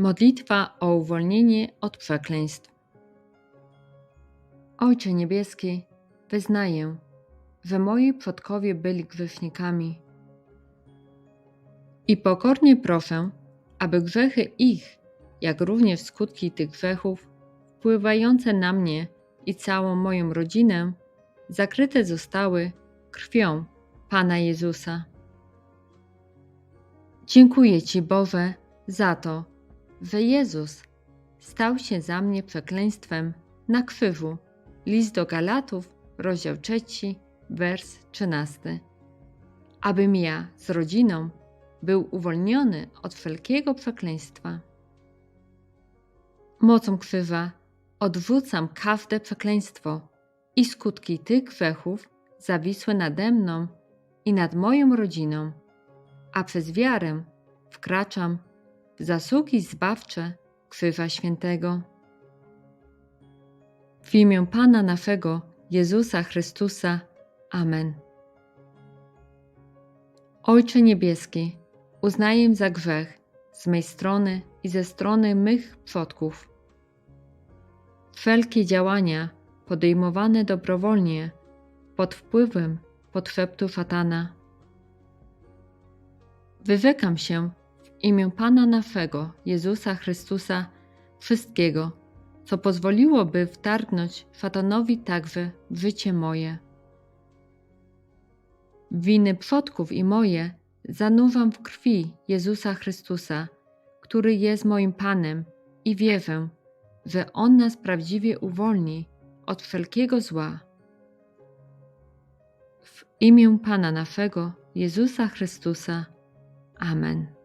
Modlitwa o uwolnienie od przekleństw. Ojcze Niebieski, wyznaję, że moi przodkowie byli grzesznikami i pokornie proszę, aby grzechy ich, jak również skutki tych grzechów, wpływające na mnie i całą moją rodzinę, zakryte zostały krwią Pana Jezusa. Dziękuję Ci, Boże, za to, że Jezus stał się za mnie przekleństwem na krzyżu. List do Galatów, rozdział 3, wers 13. Abym ja z rodziną był uwolniony od wszelkiego przekleństwa. Mocą krzyża odrzucam każde przekleństwo i skutki tych grzechów zawisłe nade mną i nad moją rodziną, a przez wiarę wkraczam zasługi zbawcze Krzyża Świętego. W imię Pana naszego Jezusa Chrystusa. Amen. Ojcze Niebieski, uznaję za grzech z mej strony i ze strony mych przodków. Wszelkie działania podejmowane dobrowolnie pod wpływem podszeptu szatana. Wyrzekam się imię Pana naszego, Jezusa Chrystusa, wszystkiego, co pozwoliłoby wtargnąć szatanowi także w życie moje. Winy przodków i moje zanurzam w krwi Jezusa Chrystusa, który jest moim Panem i wierzę, że On nas prawdziwie uwolni od wszelkiego zła. W imię Pana naszego, Jezusa Chrystusa. Amen.